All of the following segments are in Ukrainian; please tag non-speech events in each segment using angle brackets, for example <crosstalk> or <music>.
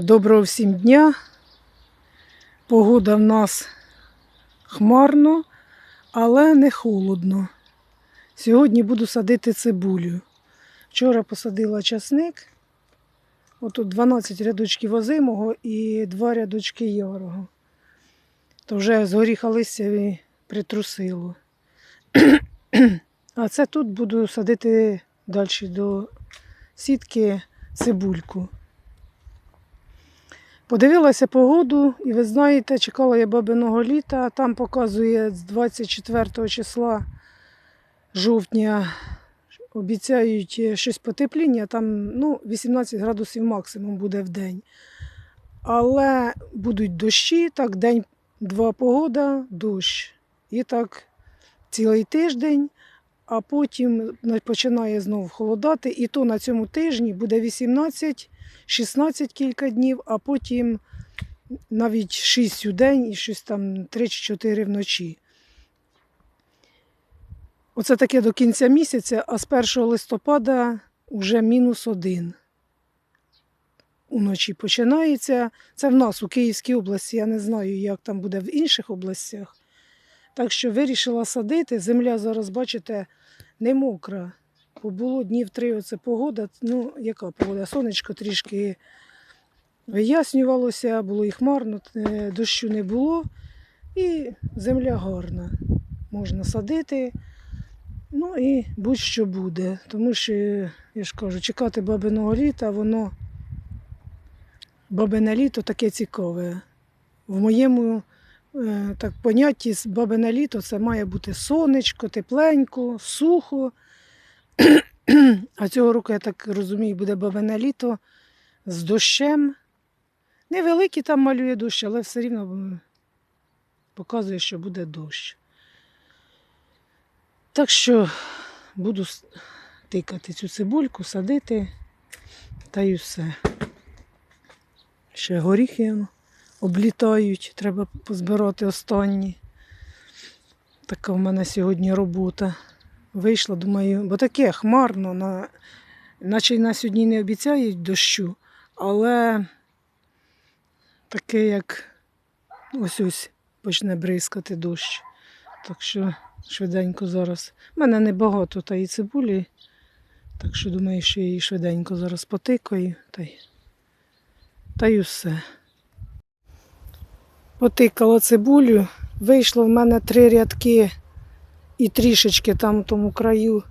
Доброго всім дня. Погода в нас хмарно, але не холодно. Сьогодні буду садити цибулю. Вчора посадила часник. Отут 12 рядочків озимого і 2 рядочки ярого. То вже з горіха листя притрусило. <clears throat> А це тут буду садити далі до сітки цибульку. Подивилася погоду, і ви знаєте, чекала я бабиного літа, там показує з 24 числа жовтня обіцяють е, щось потепління, там ну, 18 градусів максимум буде в день. Але будуть дощі, так, день-два погода, дощ. І так цілий тиждень, а потім починає знову холодати. І то на цьому тижні буде 18 16 кілька днів, а потім навіть 6 у день і щось там 3 чи 4 вночі. Оце таке до кінця місяця, а з 1 листопада вже мінус один. Уночі починається. Це в нас у Київській області, я не знаю, як там буде в інших областях. Так що вирішила садити. Земля зараз, бачите, не мокра. Бо було днів три оце погода. Ну, яка погода? Сонечко трішки вияснювалося, було і хмарно, е, дощу не було. І земля гарна. Можна садити. Ну і будь-що буде. Тому що, я ж кажу, чекати бабиного літа, воно бабине літо таке цікаве. В моєму е, так, понятті бабине літо це має бути сонечко, тепленько, сухо. А цього року, я так розумію, буде бабине літо з дощем. Невеликий там малює дощ, але все рівно показує, що буде дощ. Так що буду тикати цю цибульку, садити та й все. Ще горіхи облітають, треба позбирати останні. Така в мене сьогодні робота. Вийшла, думаю, бо таке хмарно, на, наче на сьогодні не обіцяють дощу, але таке, як ось ось почне бризкати дощ. Так що швиденько зараз. У мене небагато та і цибулі, так що думаю, що її швиденько зараз потикаю та й, та й все. Потикала цибулю, вийшло в мене три рядки і трішечки там тому краю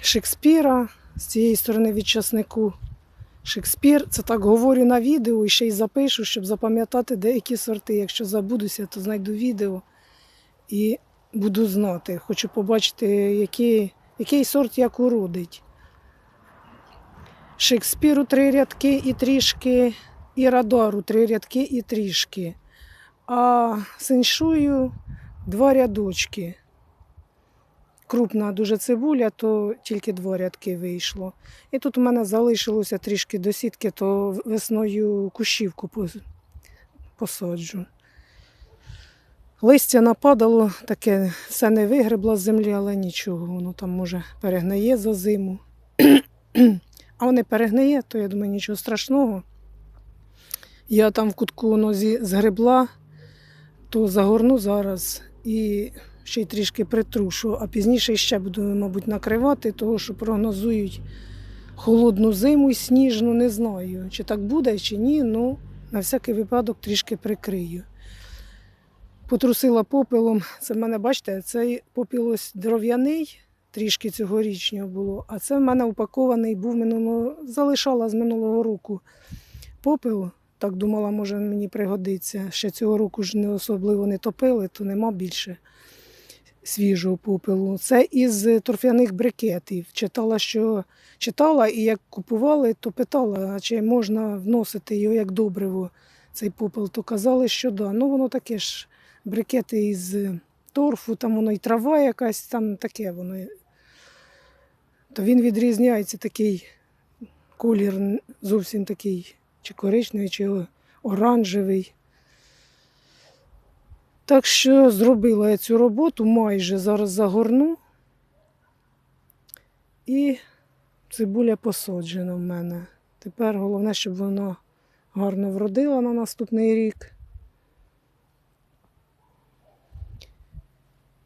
Шекспіра, з цієї сторони від часнику. Шекспір, це так говорю на відео і ще й запишу, щоб запам'ятати деякі сорти. Якщо забудуся, то знайду відео і буду знати. Хочу побачити, який, який сорт як уродить. Шекспіру три рядки і трішки, і радару три рядки і трішки. А синшую два рядочки крупна дуже цибуля, то тільки два рядки вийшло. І тут у мене залишилося трішки до сітки, то весною кущівку посаджу. Листя нападало, таке все не вигребла з землі, але нічого, воно там може перегниє за зиму. <clears throat> А воно перегниє, то я думаю, нічого страшного. Я там в кутку воно згребла, то загорну зараз і ще й трішки притрушу, а пізніше ще буду, мабуть, накривати, того що прогнозують холодну зиму і сніжну, не знаю, чи так буде, чи ні. Ну, на всякий випадок трішки прикрию. Потрусила попелом. Це в мене, бачите, цей попіл ось дров'яний, трішки цьогорічнього було, а це в мене упакований був минулого, залишала з минулого року попел. Так думала, може мені пригодиться. Ще цього року ж не особливо не топили, то нема більше свіжого попелу. Це із торфяних брикетів. Читала, що читала, і як купували, то питала, чи можна вносити його як добриво, цей попел, то казали, що да. Ну воно таке ж брикети із торфу, там воно і трава якась, там таке воно. То він відрізняється такий колір зовсім такий, чи коричневий, чи оранжевий. Так що зробила я цю роботу, майже зараз загорну. І цибуля посаджена в мене. Тепер головне, щоб воно гарно вродила на наступний рік.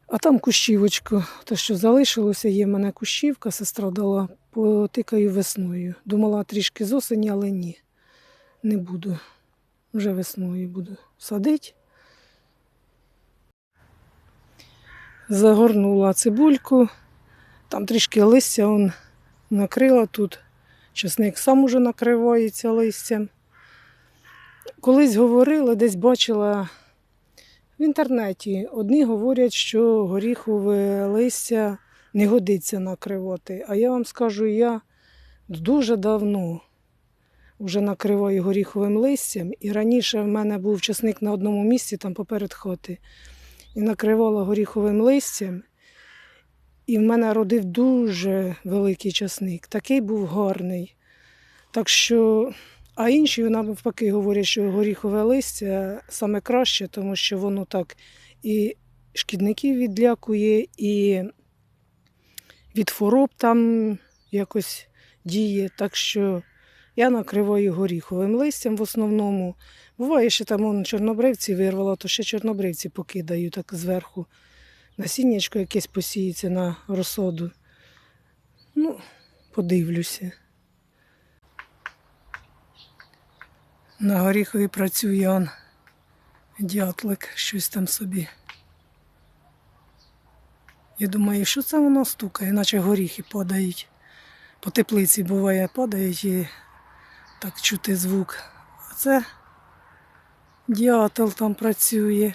А там кущівочку, те, що залишилося, є в мене кущівка, сестра дала, потикаю весною. Думала трішки з осені, але ні, не буду. Вже весною буду садити. Загорнула цибульку, там трішки листя он накрила тут. Часник сам уже накривається листям. Колись говорила, десь бачила в інтернеті. Одні говорять, що горіхове листя не годиться накривати. А я вам скажу, я дуже давно вже накриваю горіховим листям. І раніше в мене був часник на одному місці, там поперед хати. І накривала горіховим листям. І в мене родив дуже великий часник. Такий був гарний. Так що, а інші навпаки говорять, що горіхове листя саме краще, тому що воно так і шкідників відлякує, і від хвороб там якось діє. Так що я накриваю горіховим листям в основному. Буває, що там он чорнобривці вирвала, то ще чорнобривці покидаю так зверху. Насіннячко якесь посіється на розсоду. Ну, подивлюся. На горіхові працює он дятлик, щось там собі. Я думаю, що це воно стукає, наче горіхи падають. По теплиці буває падають і так чути звук. А це дятел там працює.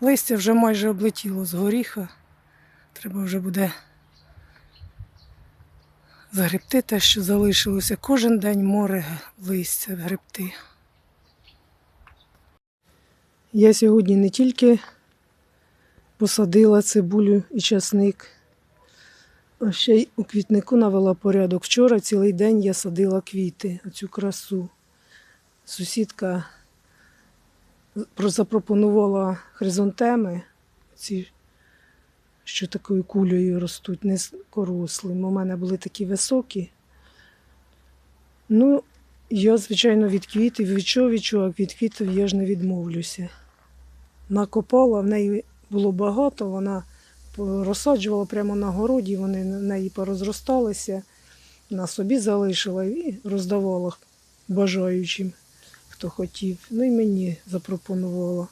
Листя вже майже облетіло з горіха. Треба вже буде загребти те, що залишилося. Кожен день море листя гребти. Я сьогодні не тільки посадила цибулю і часник, а ще й у квітнику навела порядок. Вчора цілий день я садила квіти, оцю красу. Сусідка запропонувала хризантеми, ці, що такою кулею ростуть, не низькорослим. У мене були такі високі. Ну, я, звичайно, від квітів відчув, відчув, а від квітів я ж не відмовлюся. Накопала, в неї було багато, вона розсаджувала прямо на городі, вони на неї порозросталися, на собі залишила і роздавала бажаючим хто хотів. Ну і мені запропонувала.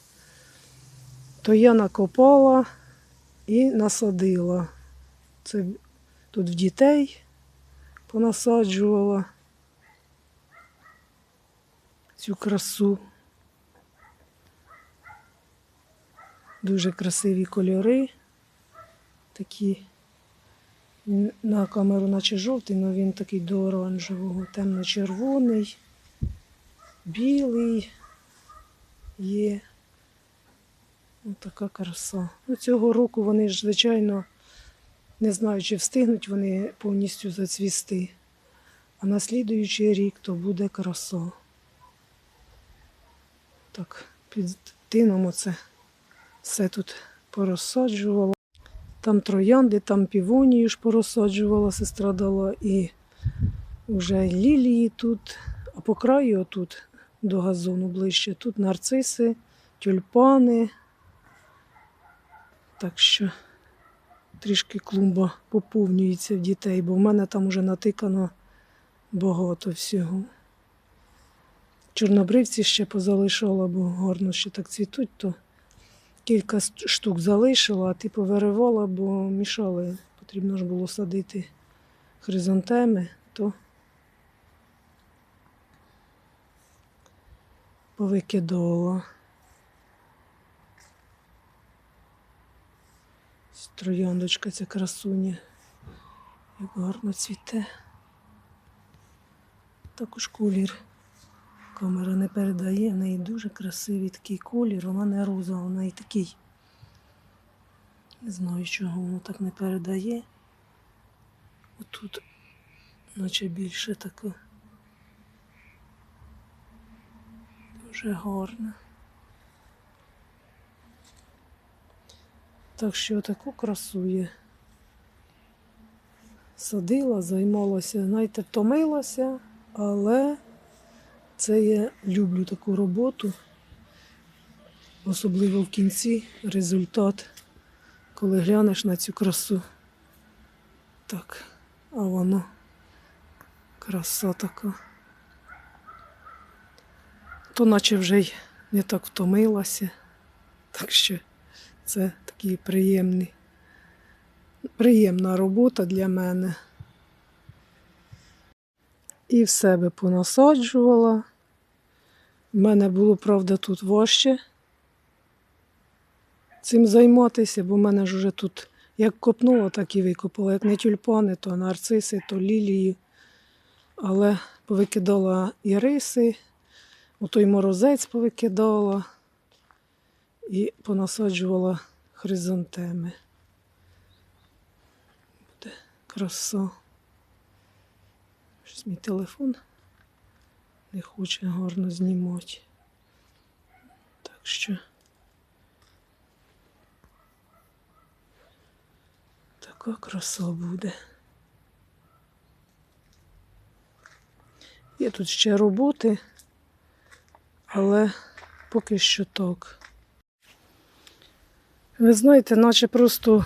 То я накопала і насадила. Це тут в дітей понасаджувала цю красу. Дуже красиві кольори. Такі на камеру наче жовтий, але він такий до оранжевого, темно-червоний білий є. Ось така краса. Ну, цього року вони ж, звичайно, не знаю, чи встигнуть вони повністю зацвісти. А на слідуючий рік то буде краса. Так, під тином оце все тут порозсаджувала. Там троянди, там півонію ж порозсаджувала, сестра дала, і вже лілії тут, а по краю тут до газону ближче. Тут нарциси, тюльпани. Так що трішки клумба поповнюється в дітей, бо в мене там вже натикано багато всього. Чорнобривці ще позалишала, бо гарно ще так цвітуть, то кілька штук залишила, а ти повиривала, бо мішали. Потрібно ж було садити хризантеми, то повикидала. Ось Трояндочка ця красуня. Як гарно цвіте. Також колір. Камера не передає, в неї дуже красивий такий колір, вона не розова, вона і такий. Не знаю, чого воно так не передає. Отут, наче більше таке. Дуже гарно. Так що таку красу є. Садила, займалася, знаєте, втомилася, але Це я люблю таку роботу, особливо в кінці результат, коли глянеш на цю красу. Так, а воно краса така. То наче вже й не так втомилася. Так що це такий приємний, приємна робота для мене. І в себе понасаджувала. У мене було, правда, тут важче цим займатися, бо в мене ж уже тут як копнуло, так і викопала. Як не тюльпани, то нарциси, то лілії. Але повикидала і отой морозець повикидала і понасаджувала хризантеми. Буде краса. Щось мій телефон не хоче гарно знімати. Так що. Така краса буде. Є тут ще роботи, але поки що так. Ви знаєте, наче просто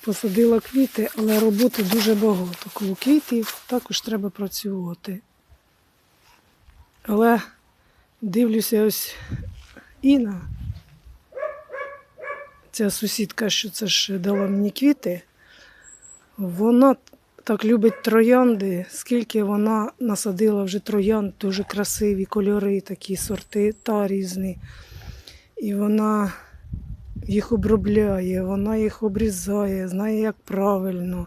посадила квіти, але роботи дуже багато. Коло квітів також треба працювати. Але дивлюся, ось Іна, ця сусідка, що це ж дала мені квіти, вона так любить троянди, скільки вона насадила вже троянд, дуже красиві кольори, такі сорти та різні. І вона їх обробляє, вона їх обрізає, знає, як правильно,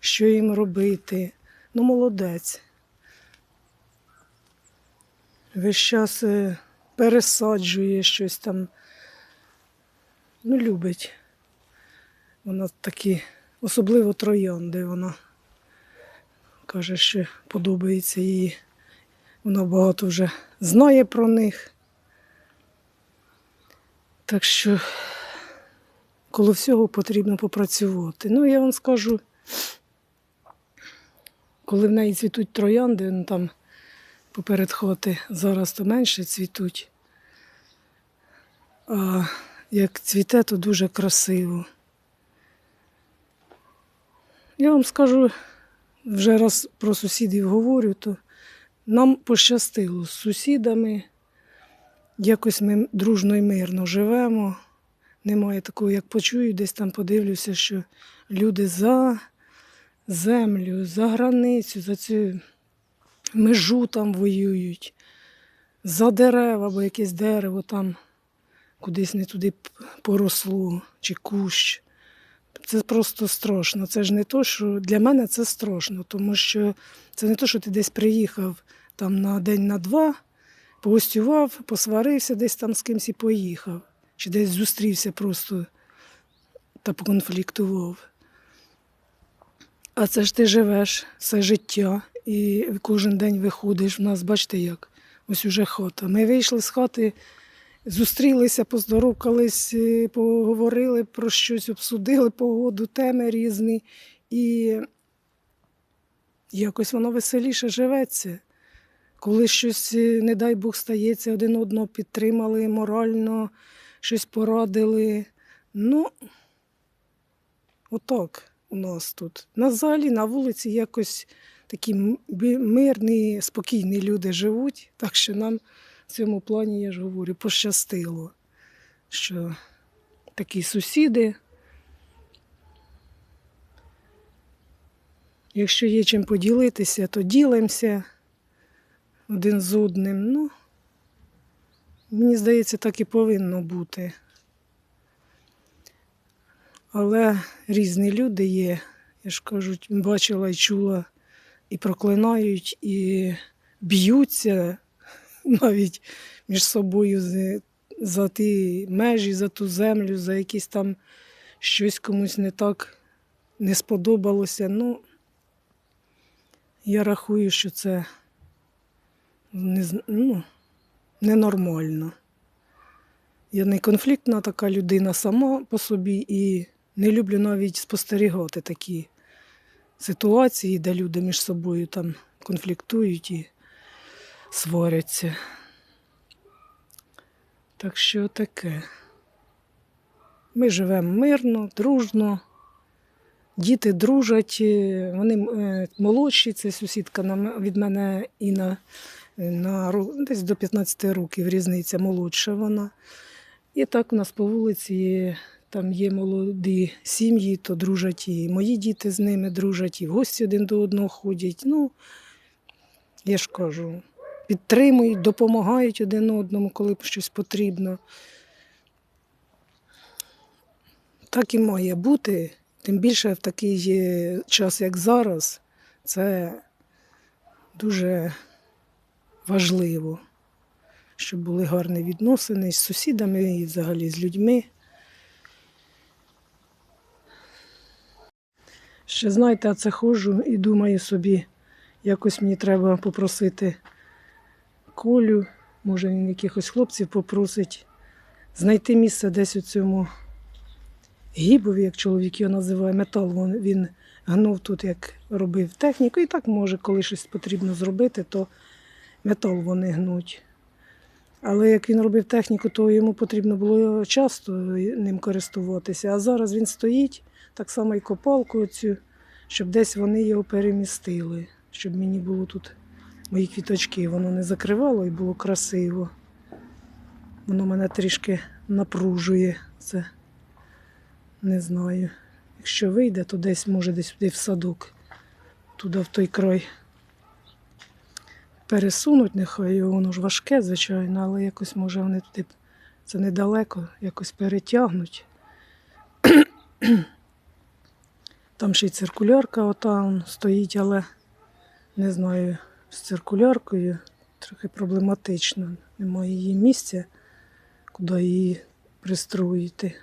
що їм робити. Ну, молодець. Весь час е, пересаджує щось там. Ну, любить. Вона такі, особливо троянди, вона каже, що подобається їй. Вона багато вже знає про них. Так що коло всього потрібно попрацювати. Ну, я вам скажу, коли в неї цвітуть троянди, ну там поперед хати зараз то менше цвітуть. А як цвіте, то дуже красиво. Я вам скажу, вже раз про сусідів говорю, то нам пощастило з сусідами. Якось ми дружно і мирно живемо. Немає такого, як почую, десь там подивлюся, що люди за землю, за границю, за цю межу там воюють, за дерева, бо якесь дерево там кудись не туди поросло, чи кущ. Це просто страшно. Це ж не то, що для мене це страшно, тому що це не то, що ти десь приїхав там на день на два, погостював, посварився десь там з кимсь і поїхав. Чи десь зустрівся просто та поконфліктував. А це ж ти живеш все життя, і кожен день виходиш. В нас, бачите як, ось уже хата. Ми вийшли з хати, зустрілися, поздоровкались, е, поговорили про щось, обсудили погоду, теми різні. І якось воно веселіше живеться. Коли щось, е, не дай Бог, стається, один одного підтримали морально, щось порадили. Ну, отак у нас тут. На залі, на вулиці якось такі мирні, спокійні люди живуть. Так що нам в цьому плані, я ж говорю, пощастило, що такі сусіди. Якщо є чим поділитися, то ділимося один з одним. Ну, мені здається, так і повинно бути. Але різні люди є. Я ж кажу, бачила і чула, і проклинають, і б'ються <laughs> навіть між собою за, ті межі, за ту землю, за якісь там щось комусь не так не сподобалося. Ну, я рахую, що це не, ну, ненормально. Я не конфліктна така людина сама по собі і не люблю навіть спостерігати такі ситуації, де люди між собою там конфліктують і сваряться. Так що таке. Ми живемо мирно, дружно. Діти дружать, е, вони е, молодші, це сусідка від мене Інна е, на десь до 15 років різниця молодша вона. І так у нас по вулиці там є молоді сім'ї, то дружать і мої діти з ними дружать, і в гості один до одного ходять. Ну, я ж кажу, підтримують, допомагають один одному, коли щось потрібно. Так і має бути. Тим більше в такий час, як зараз, це дуже важливо, щоб були гарні відносини з сусідами і взагалі з людьми. Ще знаєте, а це ходжу і думаю собі, якось мені треба попросити Колю, може він якихось хлопців попросить, знайти місце десь у цьому гібові, як чоловік його називає, метал. Він, гнув тут, як робив техніку, і так може, коли щось потрібно зробити, то метал вони гнуть. Але як він робив техніку, то йому потрібно було часто ним користуватися. А зараз він стоїть, так само і копалку оцю, щоб десь вони його перемістили, щоб мені було тут мої квіточки, воно не закривало і було красиво. Воно мене трішки напружує. Це не знаю. Якщо вийде, то десь може десь в садок, туди в той край. Пересунуть, нехай воно ж важке, звичайно, але якось може вони туди, це недалеко, якось перетягнуть. Там ще й циркулярка ота стоїть, але не знаю, з циркуляркою трохи проблематично. Немає її місця, куди її пристроїти.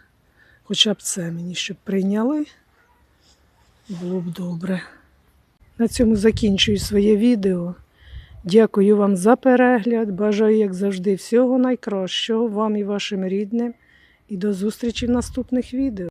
Хоча б це мені, щоб прийняли, було б добре. На цьому закінчую своє відео. Дякую вам за перегляд. Бажаю, як завжди, всього найкращого вам і вашим рідним. І до зустрічі в наступних відео.